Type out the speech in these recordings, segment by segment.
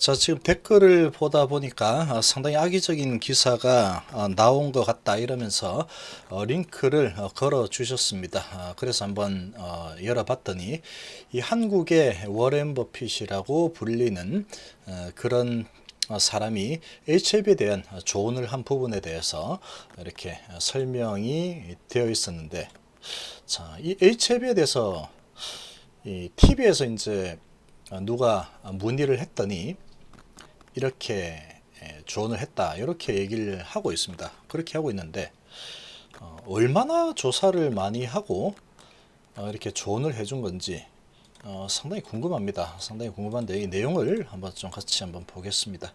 자, 지금 댓글을 보다 보니까 어, 상당히 악의적인 기사가 어, 나온 것 같다 이러면서 어, 링크를 어, 걸어 주셨습니다. 아, 그래서 한번 어, 열어봤더니 이 한국의 워렌 버핏이라고 불리는 어, 그런 어, 사람이 HIV에 대한 조언을 한 부분에 대해서 이렇게 어, 설명이 되어 있었는데 자, 이 HIV에 대해서 이 TV에서 이제 어, 누가 문의를 했더니 이렇게 예, 조언을 했다 이렇게 얘기를 하고 있습니다. 그렇게 하고 있는데 어, 얼마나 조사를 많이 하고 어, 이렇게 조언을 해준 건지 어, 상당히 궁금합니다. 상당히 궁금한데 이 내용을 한번 좀 같이 한번 보겠습니다.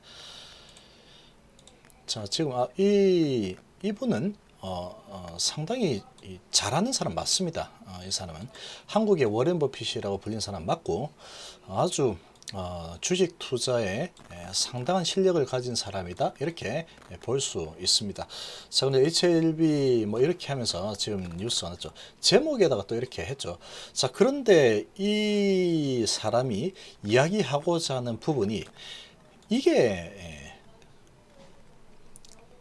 자 지금 아, 이 이분은 어, 어, 상당히 이 잘하는 사람 맞습니다. 어, 이 사람은 한국의 워렌 버핏이라고 불리는 사람 맞고 아주 어, 주식 투자에 에, 상당한 실력을 가진 사람이다 이렇게 볼 수 있습니다. 자, 근데 HLB 뭐 이렇게 하면서 지금 뉴스가 났죠. 제목에다가 또 이렇게 했죠. 자, 그런데 이 사람이 이야기하고자 하는 부분이 이게 에,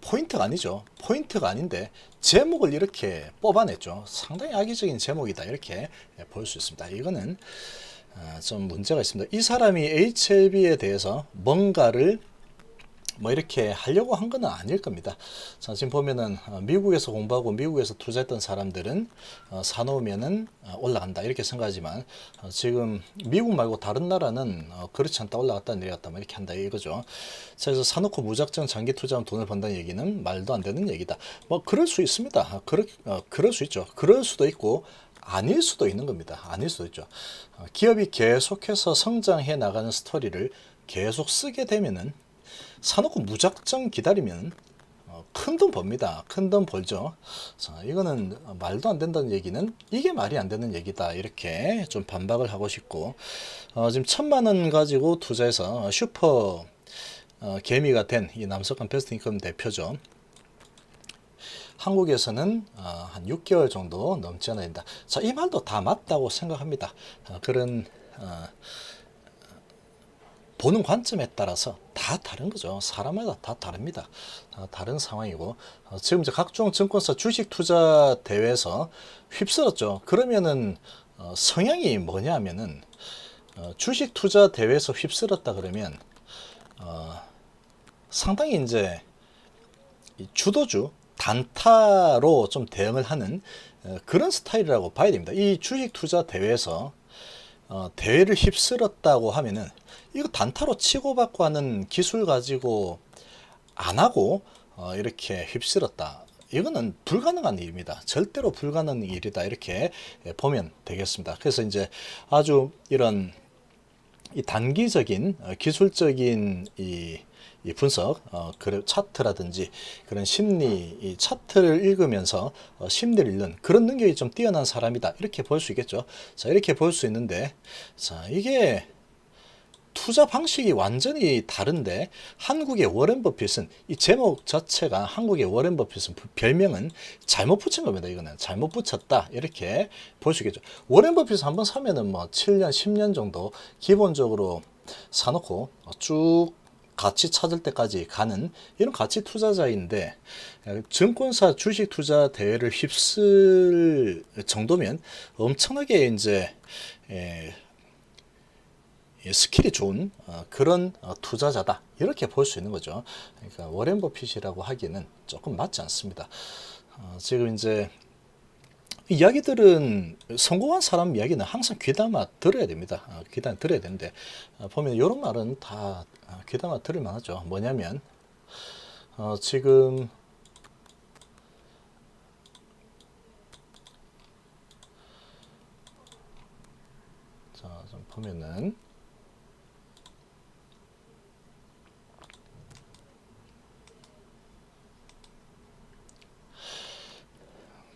포인트가 아니죠. 포인트가 아닌데 제목을 이렇게 뽑아냈죠. 상당히 악의적인 제목이다 이렇게 볼 수 있습니다. 이거는 아, 좀 문제가 있습니다. 이 사람이 HLB에 대해서 뭔가를 뭐 이렇게 하려고 한 건 아닐 겁니다. 자, 지금 보면은 어, 미국에서 공부하고 미국에서 투자했던 사람들은 어, 사놓으면은 어, 올라간다 이렇게 생각하지만 어, 지금 미국 말고 다른 나라는 어, 그렇지 않다 올라갔다 내려갔다 뭐 이렇게 한다 이거죠. 자, 그래서 사놓고 무작정 장기 투자하면 돈을 번다는 얘기는 말도 안 되는 얘기다. 뭐 그럴 수 있습니다. 아, 그럴 어, 그럴 수 있죠. 그럴 수도 있고 아닐 수도 있는 겁니다. 아닐 수도 있죠. 어, 기업이 계속해서 성장해 나가는 스토리를 계속 쓰게 되면은 사놓고 무작정 기다리면 어, 큰돈 법니다. 큰 돈 벌죠. 자, 이거는 말도 안 된다는 얘기는 이게 말이 안 되는 얘기다. 이렇게 좀 반박을 하고 싶고 어, 지금 천만 원 가지고 투자해서 슈퍼 어, 개미가 된 이 남석한 베스트 인컴 대표죠. 한국에서는 어, 한 6개월 정도 넘지 않아야 된다. 자, 이 말도 다 맞다고 생각합니다. 어, 그런 어, 보는 관점에 따라서 다 다른 거죠. 사람마다 다 다릅니다. 어, 다른 상황이고 어, 지금 이제 각종 증권사 주식 투자 대회에서 휩쓸었죠. 그러면은 어, 성향이 뭐냐면은 어, 주식 투자 대회에서 휩쓸었다 그러면 어, 상당히 이제 이 주도주 단타로 좀 대응을 하는 어, 그런 스타일이라고 봐야 됩니다. 이 주식 투자 대회에서 어, 대회를 휩쓸었다고 하면은 이거 단타로 치고받고 하는 기술 가지고 안 하고 어, 이렇게 휩쓸었다. 이거는 불가능한 일입니다. 절대로 불가능한 일이다. 이렇게 예, 보면 되겠습니다. 그래서 이제 아주 이런 이 단기적인 어, 기술적인 이, 이 분석, 어, 그 차트라든지 그런 심리, 이 차트를 읽으면서 어, 심리를 읽는 그런 능력이 좀 뛰어난 사람이다. 이렇게 볼 수 있겠죠. 자, 이렇게 볼 수 있는데, 자, 이게 투자 방식이 완전히 다른데 한국의 워렌 버핏은 이 제목 자체가 한국의 워렌 버핏은 별명은 잘못 붙인 겁니다. 이거는 잘못 붙였다 이렇게 있겠죠. 워렌 버핏 한번 사면은 뭐 7년, 10년 정도 기본적으로 사놓고 쭉 가치 찾을 때까지 가는 이런 가치 투자자인데 증권사 주식 투자 대회를 휩쓸 정도면 엄청나게 이제 예, 예, 스킬이 좋은 어, 그런 어, 투자자다 이렇게 볼 수 있는 거죠. 그러니까 워렌 버핏이라고 하기에는 조금 맞지 않습니다. 어, 지금 이제 이야기들은 성공한 사람 이야기는 항상 귀담아 들어야 됩니다. 어, 귀담아 들어야 되는데 어, 보면 이런 말은 다 어, 귀담아 들을 만하죠. 뭐냐면 어, 지금 보면은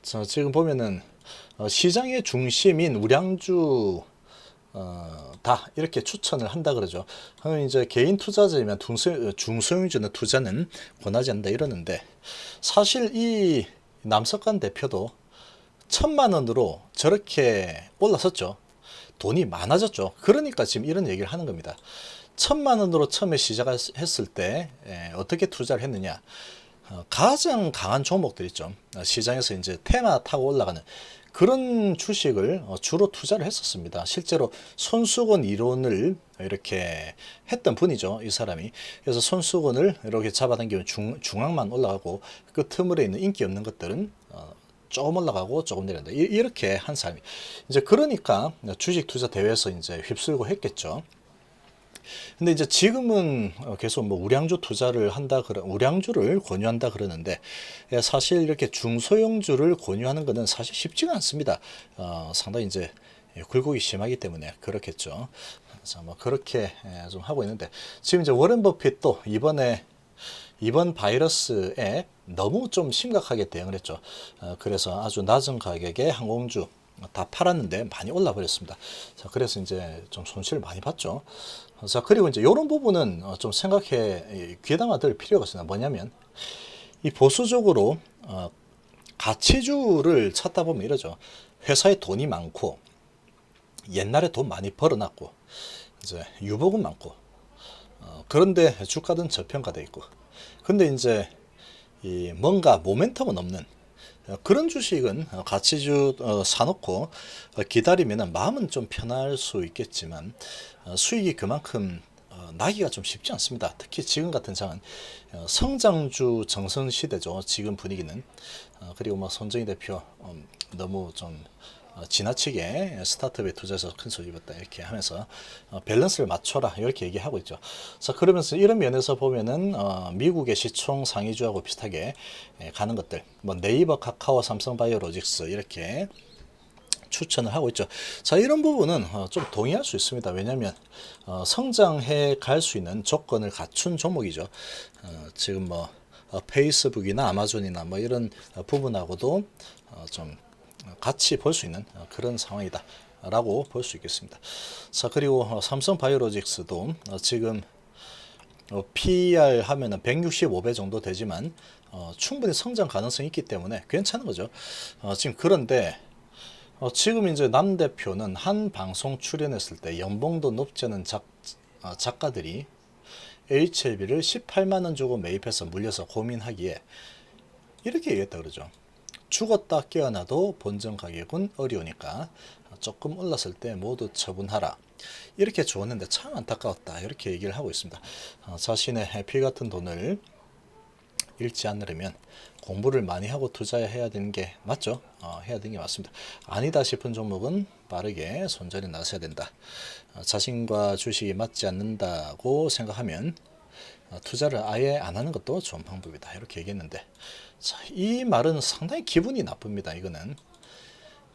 자, 지금 보면은 어, 시장의 중심인 우량주 어, 다 이렇게 추천을 한다 그러죠. 그럼 이제 개인 투자자이면 중소, 중소형주는 투자는 권하지 않는다 이러는데 사실 이 남석관 대표도 천만 원으로 저렇게 올라섰죠. 돈이 많아졌죠. 그러니까 지금 이런 얘기를 하는 겁니다. 천만 원으로 처음에 시작했을 때 에, 어떻게 투자를 했느냐? 어, 가장 강한 종목들 있죠. 어, 시장에서 이제 테마 타고 올라가는 그런 주식을 어, 주로 투자를 했었습니다. 실제로 손수건 이론을 이렇게 했던 분이죠. 이 사람이. 그래서 손수건을 이렇게 잡아당기면 중, 중앙만 올라가고 그 틈을에 있는 인기 없는 것들은 어, 조금 올라가고 조금 내린다. 이- 이렇게 한 사람이. 이제 그러니까 주식 투자 대회에서 이제 휩쓸고 했겠죠. 근데 이제 지금은 어, 계속 뭐 우량주 투자를 한다 그러 우량주를 권유한다 그러는데 예, 사실 이렇게 중소형주를 권유하는 것은 사실 쉽지가 않습니다. 어, 상당히 이제 예, 굴곡이 심하기 때문에 그렇겠죠. 그래서 뭐 그렇게 예, 좀 하고 있는데 지금 이제 워렌 버핏도 이번에 이번 바이러스에 너무 좀 심각하게 대응을 했죠. 어, 그래서 아주 낮은 가격에 항공주 다 팔았는데 많이 올라 버렸습니다. 자, 그래서 이제 좀 손실을 많이 봤죠. 자, 그리고 이제 이런 부분은 어, 좀 생각해 이, 귀담아 들 필요가 있습니다. 뭐냐면 이 보수적으로 어, 가치주를 찾다 보면 이러죠. 회사에 돈이 많고 옛날에 돈 많이 벌어놨고 이제 유복은 많고 어, 그런데 주가는 저평가돼 있고 근데 이제 이 뭔가 모멘텀은 없는 어, 그런 주식은 어, 가치주 어, 사놓고 어, 기다리면 마음은 좀 편할 수 있겠지만 어, 수익이 그만큼 어, 나기가 좀 쉽지 않습니다. 특히 지금 같은 어, 성장주 정선 시대죠. 지금 분위기는 어, 그리고 뭐 손정희 대표 음, 너무 좀 어, 지나치게 스타트업에 투자해서 큰 소리 입었다 이렇게 하면서 어, 밸런스를 맞춰라 이렇게 얘기하고 있죠. 자 그러면서 이런 면에서 보면은 어, 미국의 시총 상위주하고 비슷하게 예, 가는 것들 뭐 네이버, 카카오, 삼성바이오로직스 이렇게 추천을 하고 있죠. 자 이런 부분은 어, 좀 동의할 수 있습니다. 왜냐하면 어, 성장해 갈 수 있는 조건을 갖춘 종목이죠. 어, 지금 뭐 어, 페이스북이나 아마존이나 뭐 이런 어, 부분하고도 어, 좀 같이 볼 수 있는 어, 그런 상황이다. 라고 볼 수 있겠습니다. 자, 그리고 어, 삼성 바이오로직스도 어, 지금 어, PER 하면은 165배 정도 되지만 어, 충분히 성장 가능성이 있기 때문에 괜찮은 거죠. 어, 지금 그런데 어, 지금 이제 남 대표는 한 방송 출연했을 때 연봉도 높지 않은 작, 어, 작가들이 HLB를 18만 원 주고 매입해서 물려서 고민하기에 이렇게 얘기했다 그러죠. 죽었다 깨어나도 본전 가격은 어려우니까 조금 올랐을 때 모두 처분하라. 이렇게 주었는데 참 안타까웠다. 이렇게 얘기를 하고 있습니다. 어, 자신의 피 같은 돈을 잃지 않으려면 공부를 많이 하고 투자해야 되는 게 맞죠? 어, 해야 되는 게 맞습니다. 아니다 싶은 종목은 빠르게 손절에 나서야 된다. 어, 자신과 주식이 맞지 않는다고 생각하면 어, 투자를 아예 안 하는 것도 좋은 방법이다. 이렇게 얘기했는데, 자, 이 말은 상당히 기분이 나쁩니다. 이거는.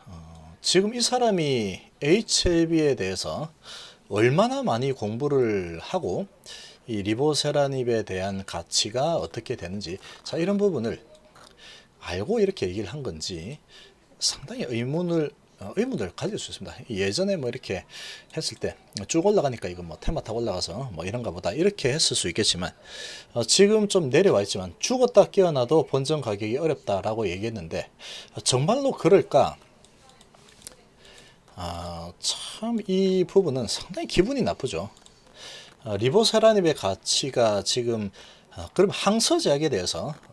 어, 지금 이 사람이 HLB에 대해서 얼마나 많이 공부를 하고 이 리보세라닙에 대한 가치가 어떻게 되는지 자 이런 부분을 알고 이렇게 얘기를 한 건지 상당히 의문을 어, 의문을 가질 수 있습니다. 예전에 뭐 이렇게 했을 때 쭉 올라가니까 이거 뭐 테마 타고 올라가서 뭐 이런가 보다 이렇게 했을 수 있겠지만 어, 지금 좀 내려와 있지만 죽었다 깨어나도 본전 가격이 어렵다라고 얘기했는데 어, 정말로 그럴까? 아, 참 이 부분은 상당히 기분이 나쁘죠. 어, 리보세라닙의 가치가 지금 어, 그럼 항서제약에 대해서 어, 이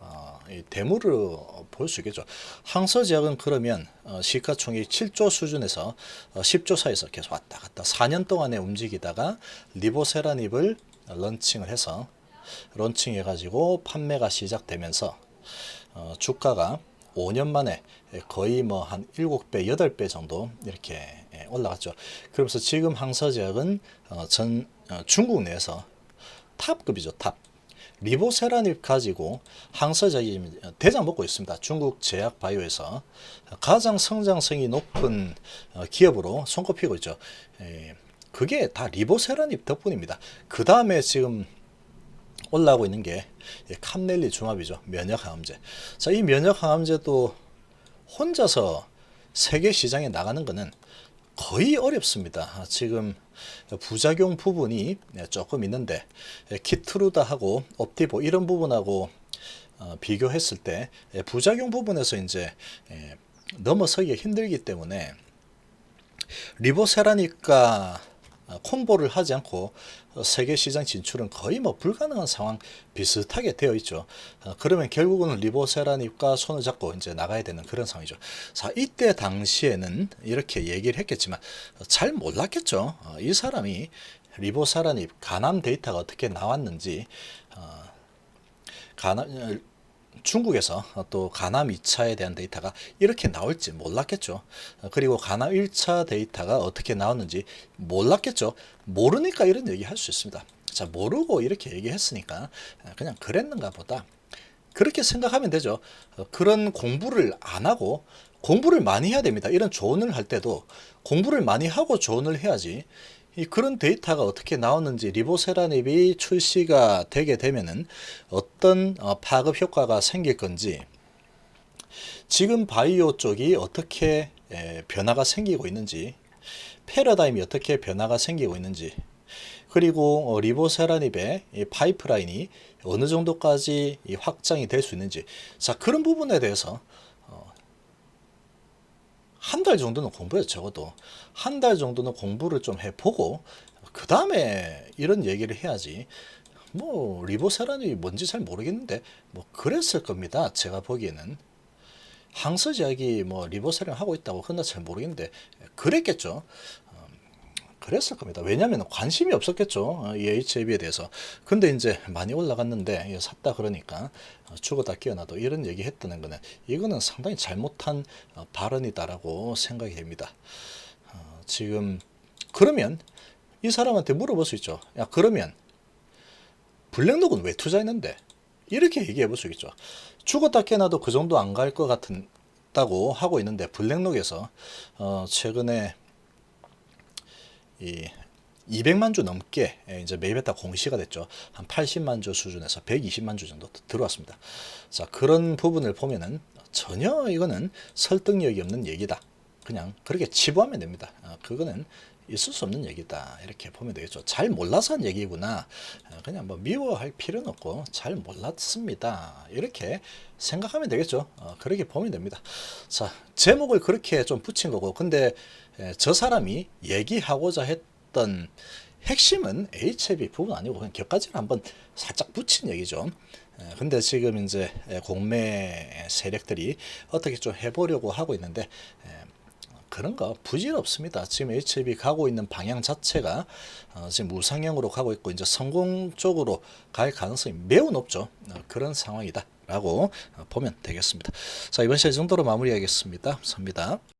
대물을 볼수 있겠죠. 항서제약은 그러면 어, 시가총액 7조 수준에서 어, 10조 사이에서 계속 왔다 갔다 4년 동안에 움직이다가 리보세라닙을 런칭을 해서 런칭해 가지고 판매가 시작되면서 어, 주가가 5년 만에 거의 뭐 한 7배, 8배 정도 이렇게 예, 올라갔죠. 그러면서 지금 항서제약은 어, 전 어, 중국 내에서 탑급이죠, 탑. 리보세라닙 가지고 항서제약이 대장 먹고 있습니다. 중국 제약 바이오에서 가장 성장성이 높은 어, 기업으로 손꼽히고 있죠. 예, 그게 다 리보세라닙 덕분입니다. 그 다음에 지금 올라오고 있는 게이 캄넬리 중합이죠. 면역 항암제. 자, 이 면역 항암제도 혼자서 세계 시장에 나가는 거는 거의 어렵습니다. 아, 지금 부작용 부분이 조금 있는데 키트루다하고 옵티보 이런 부분하고 어, 비교했을 때 부작용 부분에서 이제 에, 넘어서기 힘들기 때문에 리보세라니까 어, 콤보를 하지 않고 어, 세계 시장 진출은 거의 뭐 불가능한 상황 비슷하게 되어 있죠. 어, 그러면 결국은 리보세라닙과 손을 잡고 이제 나가야 되는 그런 상황이죠. 자, 이때 당시에는 이렇게 얘기를 했겠지만 어, 잘 몰랐겠죠. 어, 이 사람이 리보세라닙 가남 데이터가 어떻게 나왔는지 어, 중국에서 또 가남 2차에 대한 데이터가 이렇게 나올지 몰랐겠죠. 어, 그리고 가남 1차 데이터가 어떻게 나왔는지 몰랐겠죠. 모르니까 이런 얘기 할 수 있습니다. 자, 모르고 이렇게 얘기했으니까 어, 그냥 그랬는가 보다. 그렇게 생각하면 되죠. 어, 그런 공부를 안 하고 공부를 많이 해야 됩니다. 이런 조언을 할 때도 공부를 많이 하고 조언을 해야지. 이 그런 데이터가 어떻게 나오는지 리보세라닙이 출시가 되게 되면은 어떤 어, 파급 효과가 생길 건지 지금 바이오 쪽이 어떻게 에, 변화가 생기고 있는지 패러다임이 어떻게 변화가 생기고 있는지 그리고 어, 리보세라닙의 이 파이프라인이 어느 정도까지 이 확장이 될 수 있는지. 자 그런 부분에 대해서 한 달 정도는 공부해 적어도. 한 달 정도는 공부를 좀 해보고 그 다음에 이런 얘기를 해야지. 뭐 리보세라님이 뭔지 잘 모르겠는데 뭐 그랬을 겁니다 제가 보기에는. 항서제약이 뭐 리보세랑 하고 있다고 그건 잘 모르겠는데 그랬겠죠. 어, 그랬을 겁니다. 왜냐하면 관심이 없었겠죠. 어, 이 HAB에 대해서. 근데 이제 많이 올라갔는데 이거 샀다 그러니까 어, 죽었다 깨어나도 이런 얘기 했다는 거는 이거는 상당히 잘못한 어, 발언이다라고 생각이 됩니다. 어, 지금 그러면 이 사람한테 물어볼 수 있죠. 야 그러면 블랙록은 왜 투자했는데? 이렇게 얘기해 볼 수 있겠죠. 죽었다 깨어나도 그 정도 안 갈 것 같다고 하고 있는데 블랙록에서 어, 최근에 이 200만 주 넘게 이제 매입했다 공시가 됐죠. 한 80만 주 수준에서 120만 주 정도 들어왔습니다. 자, 그런 부분을 보면은 전혀 이거는 설득력이 없는 얘기다. 그냥 그렇게 치부하면 됩니다. 어, 그거는 있을 수 없는 얘기다. 이렇게 보면 되겠죠. 잘 몰라서 한 얘기구나. 어, 그냥 뭐 미워할 필요는 없고 잘 몰랐습니다. 이렇게 생각하면 되겠죠. 어, 그렇게 보면 됩니다. 자, 제목을 그렇게 좀 붙인 거고. 근데 에, 저 사람이 얘기하고자 했던 핵심은 HLB 부분 아니고 그냥 격가지를 한번 살짝 붙인 얘기죠. 에, 근데 지금 이제 에, 공매 세력들이 어떻게 좀 해보려고 하고 있는데 에, 그런 거 부질없습니다. 지금 HLB 가고 있는 방향 자체가 어, 지금 우상향으로 가고 있고 이제 성공 쪽으로 갈 가능성이 매우 높죠. 어, 그런 상황이다라고 어, 보면 되겠습니다. 자 이번 시간 이 정도로 마무리하겠습니다. 감사합니다.